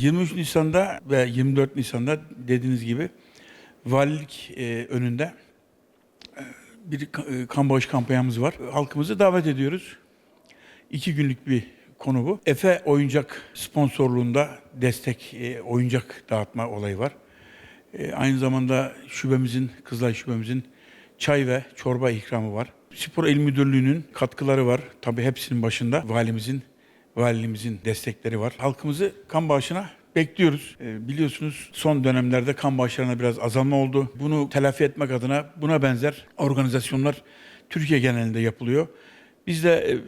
23 Nisan'da ve 24 Nisan'da dediğiniz gibi valilik e, önünde e, bir e, kampanyamız var. Halkımızı davet ediyoruz. İki günlük bir konu bu. Efe Oyuncak sponsorluğunda destek e, oyuncak dağıtma olayı var. Aynı zamanda şubemizin, Kızılay şubemizin çay ve çorba ikramı var. Spor İl Müdürlüğü'nün katkıları var. Tabii hepsinin başında valimizin, valiliğimizin destekleri var. Halkımızı kan bağışına bekliyoruz. E, biliyorsunuz son dönemlerde kan bağışlarına biraz azalma oldu. Bunu telafi etmek adına buna benzer organizasyonlar Türkiye genelinde yapılıyor. Biz de e,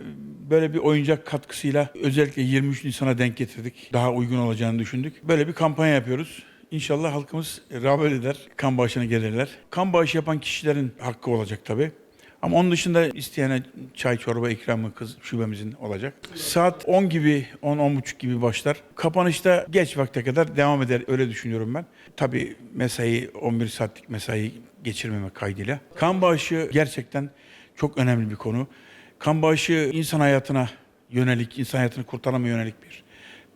böyle bir oyuncak katkısıyla özellikle 23 Nisan'a denk getirdik. Daha uygun olacağını düşündük. Böyle bir kampanya yapıyoruz. İnşallah halkımız rağbet eder, kan bağışına gelirler. Kan bağışı yapan kişilerin hakkı olacak tabii. Ama onun dışında isteyene çay çorba ikramı kız şubemizin olacak. Saat 10 gibi, 10-10.30 gibi başlar. Kapanışta geç vakte kadar devam eder öyle düşünüyorum ben. Tabii mesai 11 saatlik mesai geçirmemek kaydıyla. Kan bağışı gerçekten çok önemli bir konu. Kan bağışı insan hayatına yönelik, insan hayatını kurtarmaya yönelik bir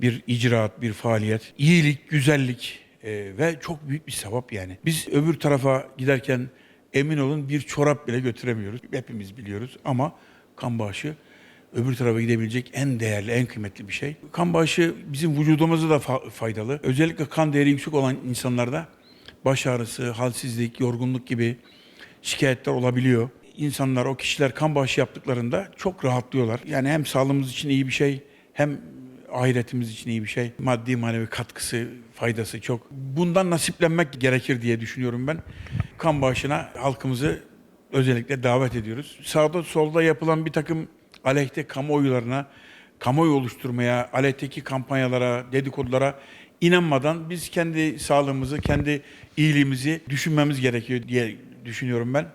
bir icraat, bir faaliyet. İyilik, güzellik e, ve çok büyük bir sevap yani. Biz öbür tarafa giderken emin olun bir çorap bile götüremiyoruz. Hepimiz biliyoruz ama kan bağışı öbür tarafa gidebilecek en değerli, en kıymetli bir şey. Kan bağışı bizim vücudumuza da fa- faydalı. Özellikle kan değeri yüksek olan insanlarda baş ağrısı, halsizlik, yorgunluk gibi şikayetler olabiliyor. İnsanlar, o kişiler kan bağışı yaptıklarında çok rahatlıyorlar. Yani hem sağlığımız için iyi bir şey, hem ahiretimiz için iyi bir şey. Maddi manevi katkısı, faydası çok. Bundan nasiplenmek gerekir diye düşünüyorum ben. Kan bağışına halkımızı özellikle davet ediyoruz. Sağda solda yapılan bir takım aleyhte kamuoyularına, kamuoyu oluşturmaya, aleyhteki kampanyalara, dedikodulara inanmadan biz kendi sağlığımızı, kendi iyiliğimizi düşünmemiz gerekiyor diye düşünüyorum ben.